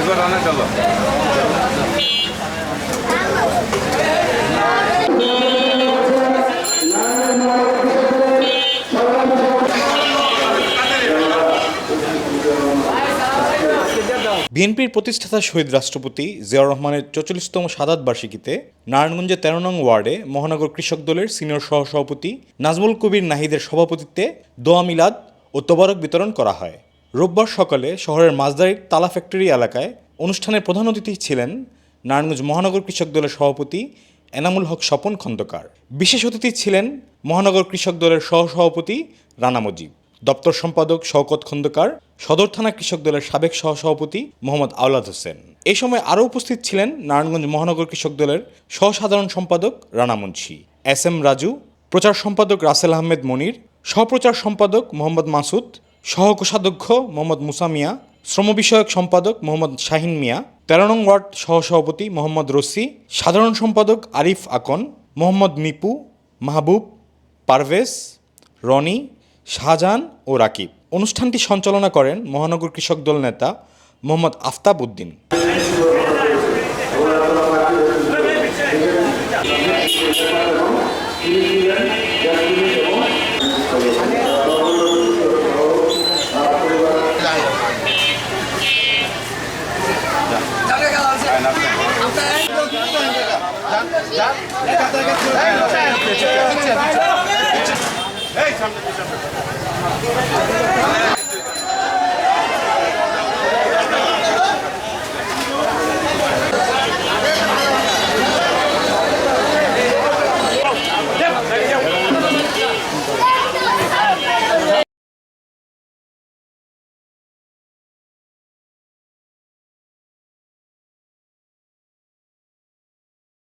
একবার চলো। বিএনপির প্রতিষ্ঠাতা শহীদ রাষ্ট্রপতি জিয়াউর রহমানের চচল্লিশতম সাদাত বার্ষিকীতে নারায়ণগঞ্জের তেরো নং ওয়ার্ডে মহানগর কৃষক দলের সিনিয়র সহসভাপতি নাজমুল কবির নাহিদের সভাপতিত্বে দোয়া মিলাদ ও তবারক বিতরণ করা হয়। রোববার সকালে শহরের মাঝদারির তালা ফ্যাক্টরি এলাকায় অনুষ্ঠানের প্রধান অতিথি ছিলেন নারায়ণগঞ্জ মহানগর কৃষক দলের সভাপতি এনামুল হক স্বপন খন্দকার। বিশেষ অতিথি ছিলেন মহানগর কৃষক দলের সহসভাপতি রানা মজিব। দপ্তর সম্পাদক শওকত খন্দকার, সদর থানা কৃষক দলের সাবেক সহসভাপতি মোহাম্মদ আওলাদ হোসেন। এই সময় আরও উপস্থিত ছিলেন নারায়ণগঞ্জ মহানগর কৃষক দলের সহসাধারণ সম্পাদক রানা মুন্সি। এস এম রাজু, প্রচার সম্পাদক রাসেল আহমেদ মনির, সহপ্রচার সম্পাদক মোহাম্মদ মাসুদ সহকোষাধ্যক্ষ মোহাম্মদ মুসা মিয়া, শ্রম বিষয়ক সম্পাদক মোহাম্মদ শাহিন মিয়া, তেরো নং ওয়ার্ড সহসভাপতি মোহাম্মদ রসি, সাধারণ সম্পাদক আরিফ আকন, মোহাম্মদ মিপু, মাহবুব, পারভেজ, রনি, শাহজাহান ও রাকিব। অনুষ্ঠানটি সঞ্চালনা করেন মহানগর কৃষক দল নেতা মোহাম্মদ আফতাব উদ্দিন। এই